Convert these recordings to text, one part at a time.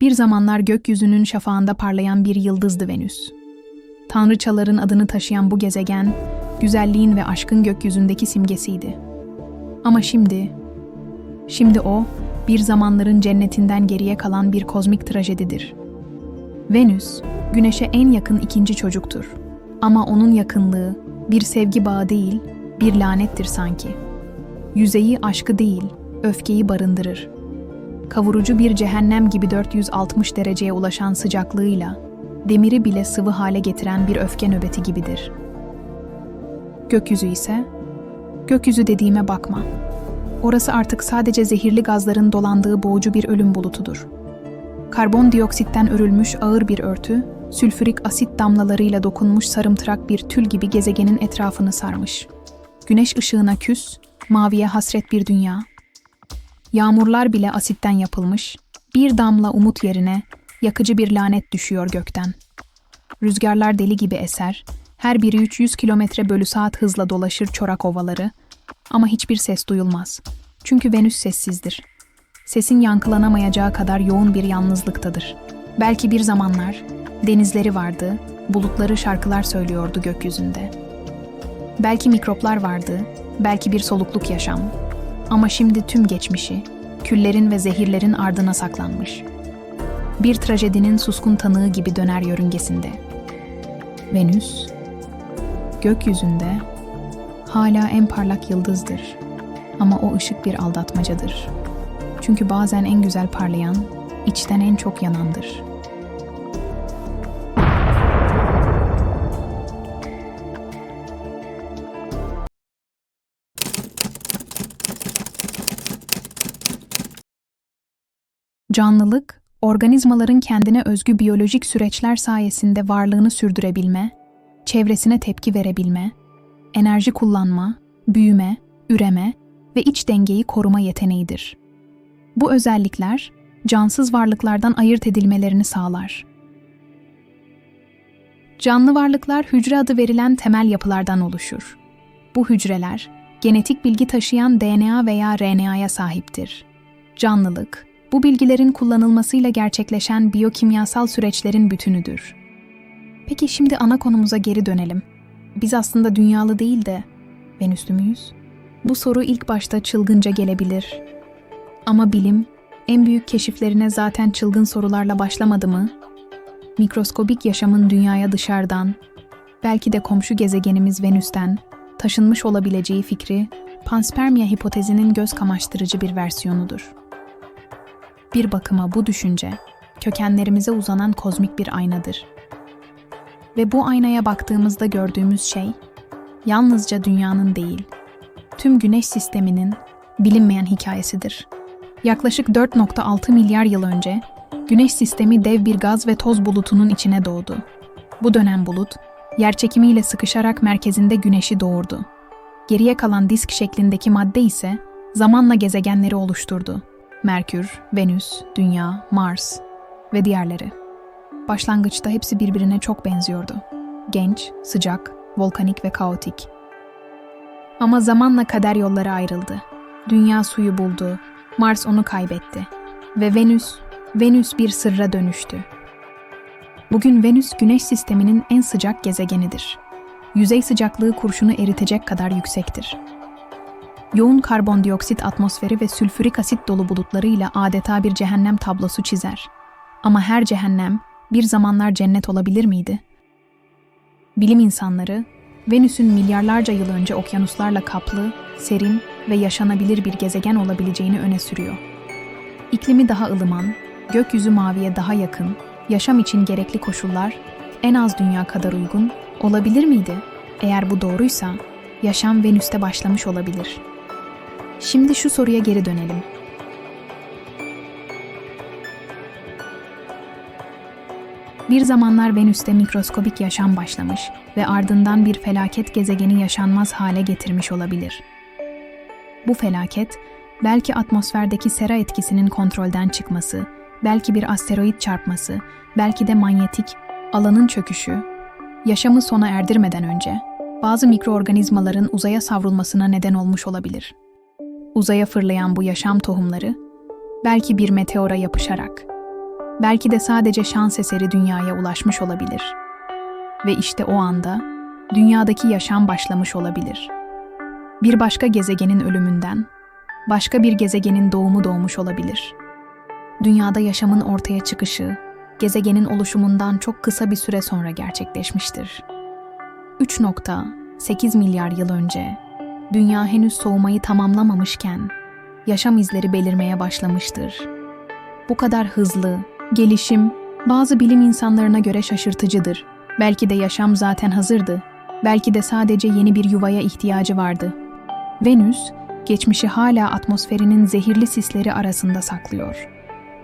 Bir zamanlar gökyüzünün şafağında parlayan bir yıldızdı Venüs. Tanrıçaların adını taşıyan bu gezegen, güzelliğin ve aşkın gökyüzündeki simgesiydi. Ama şimdi, şimdi o, bir zamanların cennetinden geriye kalan bir kozmik trajedidir. Venüs, Güneş'e en yakın ikinci çocuktur. Ama onun yakınlığı bir sevgi bağı değil, bir lanettir sanki. Yüzeyi aşkı değil, öfkeyi barındırır. Kavurucu bir cehennem gibi 460 dereceye ulaşan sıcaklığıyla, demiri bile sıvı hale getiren bir öfke nöbeti gibidir. Gökyüzü ise, gökyüzü dediğime bakma. Orası artık sadece zehirli gazların dolandığı boğucu bir ölüm bulutudur. Karbondioksitten örülmüş ağır bir örtü, sülfürik asit damlalarıyla dokunmuş sarımtırak bir tül gibi gezegenin etrafını sarmış. Güneş ışığına küs, maviye hasret bir dünya. Yağmurlar bile asitten yapılmış, bir damla umut yerine yakıcı bir lanet düşüyor gökten. Rüzgarlar deli gibi eser, her biri 300 kilometre bölü saat hızla dolaşır çorak ovaları ama hiçbir ses duyulmaz. Çünkü Venüs sessizdir. Sesin yankılanamayacağı kadar yoğun bir yalnızlıktadır. Belki bir zamanlar denizleri vardı, bulutları şarkılar söylüyordu gökyüzünde. Belki mikroplar vardı, belki bir solukluk yaşam. Ama şimdi tüm geçmişi, küllerin ve zehirlerin ardına saklanmış. Bir trajedinin suskun tanığı gibi döner yörüngesinde. Venüs, gökyüzünde hala en parlak yıldızdır. Ama o ışık bir aldatmacadır. Çünkü bazen en güzel parlayan, içten en çok yanandır. Canlılık, organizmaların kendine özgü biyolojik süreçler sayesinde varlığını sürdürebilme, çevresine tepki verebilme, enerji kullanma, büyüme, üreme ve iç dengeyi koruma yeteneğidir. Bu özellikler cansız varlıklardan ayırt edilmelerini sağlar. Canlı varlıklar hücre adı verilen temel yapılardan oluşur. Bu hücreler genetik bilgi taşıyan DNA veya RNA'ya sahiptir. Canlılık, bu bilgilerin kullanılmasıyla gerçekleşen biyokimyasal süreçlerin bütünüdür. Peki şimdi ana konumuza geri dönelim. Biz aslında dünyalı değil de Venüslü müyüz? Bu soru ilk başta çılgınca gelebilir. Ama bilim en büyük keşiflerine zaten çılgın sorularla başlamadı mı? Mikroskobik yaşamın dünyaya dışarıdan, belki de komşu gezegenimiz Venüs'ten taşınmış olabileceği fikri panspermia hipotezinin göz kamaştırıcı bir versiyonudur. Bir bakıma bu düşünce kökenlerimize uzanan kozmik bir aynadır. Ve bu aynaya baktığımızda gördüğümüz şey yalnızca dünyanın değil, tüm güneş sisteminin bilinmeyen hikayesidir. Yaklaşık 4.6 milyar yıl önce güneş sistemi dev bir gaz ve toz bulutunun içine doğdu. Bu dönem bulut, yerçekimiyle sıkışarak merkezinde güneşi doğurdu. Geriye kalan disk şeklindeki madde ise zamanla gezegenleri oluşturdu. Merkür, Venüs, Dünya, Mars ve diğerleri. Başlangıçta hepsi birbirine çok benziyordu. Genç, sıcak, volkanik ve kaotik. Ama zamanla kader yolları ayrıldı. Dünya suyu buldu, Mars onu kaybetti ve Venüs, Venüs bir sırra dönüştü. Bugün Venüs Güneş sisteminin en sıcak gezegenidir. Yüzey sıcaklığı kurşunu eritecek kadar yüksektir. Yoğun karbondioksit atmosferi ve sülfürik asit dolu bulutlarıyla adeta bir cehennem tablosu çizer. Ama her cehennem bir zamanlar cennet olabilir miydi? Bilim insanları, Venüs'ün milyarlarca yıl önce okyanuslarla kaplı, serin ve yaşanabilir bir gezegen olabileceğini öne sürüyor. İklimi daha ılıman, gökyüzü maviye daha yakın, yaşam için gerekli koşullar en az dünya kadar uygun olabilir miydi? Eğer bu doğruysa, yaşam Venüs'te başlamış olabilir. Şimdi şu soruya geri dönelim. Bir zamanlar Venüs'te mikroskobik yaşam başlamış ve ardından bir felaket gezegeni yaşanmaz hale getirmiş olabilir. Bu felaket, belki atmosferdeki sera etkisinin kontrolden çıkması, belki bir asteroid çarpması, belki de manyetik alanın çöküşü, yaşamı sona erdirmeden önce bazı mikroorganizmaların uzaya savrulmasına neden olmuş olabilir. Uzaya fırlayan bu yaşam tohumları, belki bir meteora yapışarak belki de sadece şans eseri dünyaya ulaşmış olabilir. Ve işte o anda dünyadaki yaşam başlamış olabilir. Bir başka gezegenin ölümünden, başka bir gezegenin doğumu doğmuş olabilir. Dünyada yaşamın ortaya çıkışı, gezegenin oluşumundan çok kısa bir süre sonra gerçekleşmiştir. 3.8 milyar yıl önce, dünya henüz soğumayı tamamlamamışken, yaşam izleri belirmeye başlamıştır. Bu kadar hızlı, gelişim, bazı bilim insanlarına göre şaşırtıcıdır. Belki de yaşam zaten hazırdı. Belki de sadece yeni bir yuvaya ihtiyacı vardı. Venüs, geçmişi hala atmosferinin zehirli sisleri arasında saklıyor.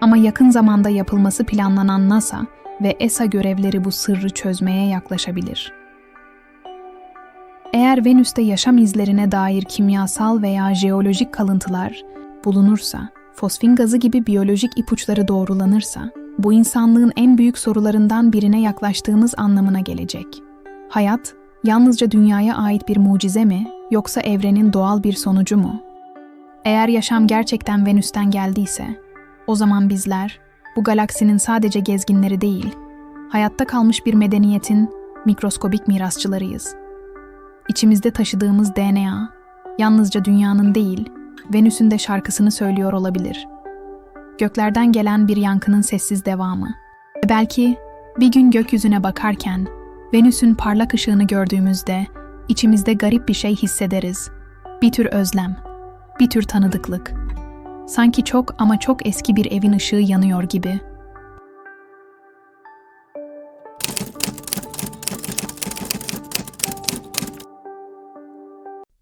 Ama yakın zamanda yapılması planlanan NASA ve ESA görevleri bu sırrı çözmeye yaklaşabilir. Eğer Venüs'te yaşam izlerine dair kimyasal veya jeolojik kalıntılar bulunursa, fosfin gazı gibi biyolojik ipuçları doğrulanırsa, bu insanlığın en büyük sorularından birine yaklaştığımız anlamına gelecek. Hayat, yalnızca dünyaya ait bir mucize mi, yoksa evrenin doğal bir sonucu mu? Eğer yaşam gerçekten Venüs'ten geldiyse, o zaman bizler, bu galaksinin sadece gezginleri değil, hayatta kalmış bir medeniyetin mikroskobik mirasçılarıyız. İçimizde taşıdığımız DNA, yalnızca dünyanın değil, Venüs'ün de şarkısını söylüyor olabilir. Göklerden gelen bir yankının sessiz devamı. Belki bir gün gökyüzüne bakarken, Venüs'ün parlak ışığını gördüğümüzde içimizde garip bir şey hissederiz. Bir tür özlem, bir tür tanıdıklık. Sanki çok ama çok eski bir evin ışığı yanıyor gibi.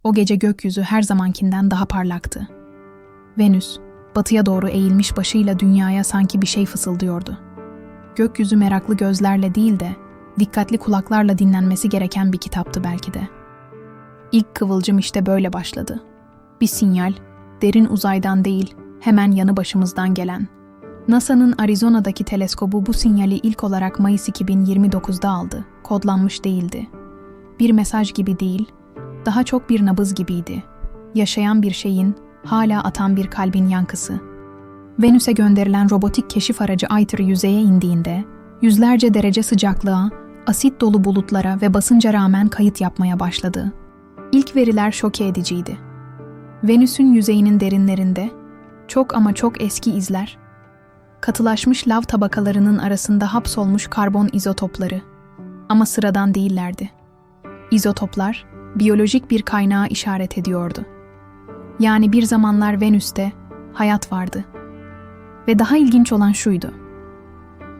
O gece gökyüzü her zamankinden daha parlaktı. Venüs, batıya doğru eğilmiş başıyla dünyaya sanki bir şey fısıldıyordu. Gökyüzü meraklı gözlerle değil de dikkatli kulaklarla dinlenmesi gereken bir kitaptı belki de. İlk kıvılcım işte böyle başladı. Bir sinyal, derin uzaydan değil, hemen yanı başımızdan gelen. NASA'nın Arizona'daki teleskobu bu sinyali ilk olarak Mayıs 2029'da aldı. Kodlanmış değildi. Bir mesaj gibi değil, daha çok bir nabız gibiydi. Yaşayan bir şeyin, hala atan bir kalbin yankısı. Venüs'e gönderilen robotik keşif aracı ITER yüzeye indiğinde, yüzlerce derece sıcaklığa, asit dolu bulutlara ve basınca rağmen kayıt yapmaya başladı. İlk veriler şoke ediciydi. Venüs'ün yüzeyinin derinlerinde, çok ama çok eski izler, katılaşmış lav tabakalarının arasında hapsolmuş karbon izotopları. Ama sıradan değillerdi. İzotoplar, biyolojik bir kaynağa işaret ediyordu. Yani bir zamanlar Venüs'te hayat vardı. Ve daha ilginç olan şuydu.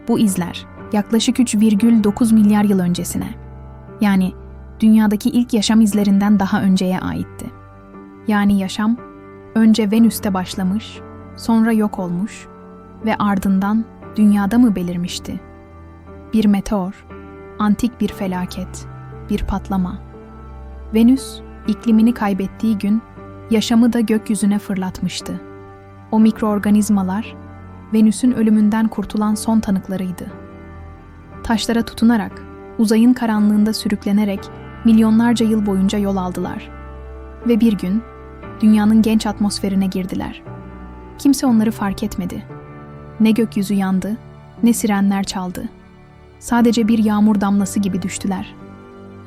Bu izler yaklaşık 3,9 milyar yıl öncesine, yani dünyadaki ilk yaşam izlerinden daha önceye aitti. Yani yaşam önce Venüs'te başlamış, sonra yok olmuş ve ardından dünyada mı belirmişti? Bir meteor, antik bir felaket, bir patlama. Venüs, iklimini kaybettiği gün yaşamı da gökyüzüne fırlatmıştı. O mikroorganizmalar, Venüs'ün ölümünden kurtulan son tanıklarıydı. Taşlara tutunarak, uzayın karanlığında sürüklenerek milyonlarca yıl boyunca yol aldılar. Ve bir gün, dünyanın genç atmosferine girdiler. Kimse onları fark etmedi. Ne gökyüzü yandı, ne sirenler çaldı. Sadece bir yağmur damlası gibi düştüler.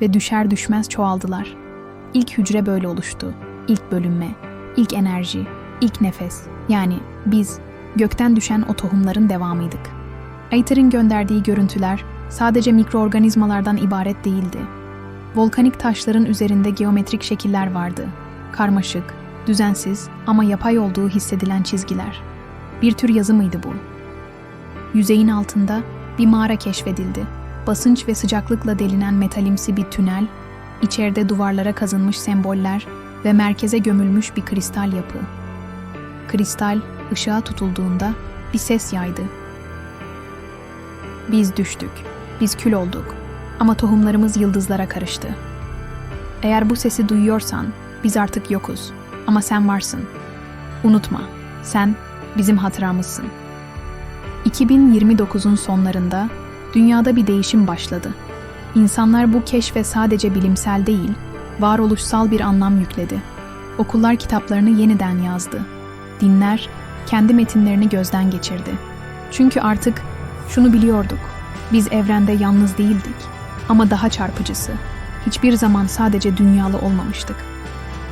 Ve düşer düşmez çoğaldılar. İlk hücre böyle oluştu ilk bölünme, ilk enerji, ilk nefes. Yani biz gökten düşen o tohumların devamıydık. Ayter'in gönderdiği görüntüler sadece mikroorganizmalardan ibaret değildi. Volkanik taşların üzerinde geometrik şekiller vardı. Karmaşık, düzensiz ama yapay olduğu hissedilen çizgiler. Bir tür yazı mıydı bu? Yüzeyin altında bir mağara keşfedildi. Basınç ve sıcaklıkla delinen metalimsi bir tünel, içeride duvarlara kazınmış semboller ve merkeze gömülmüş bir kristal yapı. Kristal ışığa tutulduğunda bir ses yaydı. Biz düştük, biz kül olduk ama tohumlarımız yıldızlara karıştı. Eğer bu sesi duyuyorsan biz artık yokuz ama sen varsın. Unutma, sen bizim hatıramızsın. 2029'un sonlarında dünyada bir değişim başladı. İnsanlar bu keşfe sadece bilimsel değil, varoluşsal bir anlam yükledi. Okullar kitaplarını yeniden yazdı. Dinler kendi metinlerini gözden geçirdi. Çünkü artık Şunu biliyorduk. Biz evrende yalnız değildik. Ama daha çarpıcısı. Hiçbir zaman sadece dünyalı olmamıştık.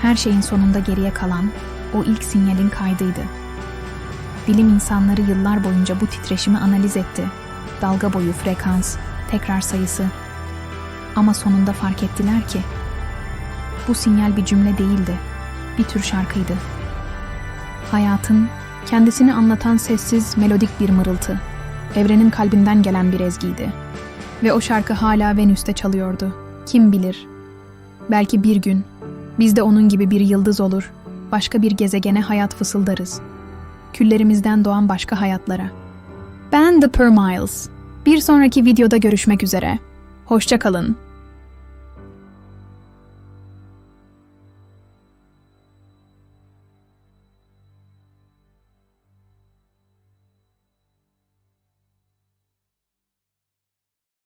Her şeyin sonunda geriye kalan o ilk sinyalin kaydıydı. Bilim insanları yıllar boyunca bu titreşimi analiz etti. Dalga boyu, frekans, tekrar sayısı. Ama sonunda fark ettiler ki bu sinyal bir cümle değildi. Bir tür şarkıydı. Hayatın kendisini anlatan sessiz, melodik bir mırıltı. Evrenin kalbinden gelen bir ezgiydi. Ve o şarkı hala Venüs'te çalıyordu. Kim bilir? Belki bir gün biz de onun gibi bir yıldız olur, başka bir gezegene hayat fısıldarız. Küllerimizden doğan başka hayatlara. Ben The Per Miles. Bir sonraki videoda görüşmek üzere. Hoşça kalın.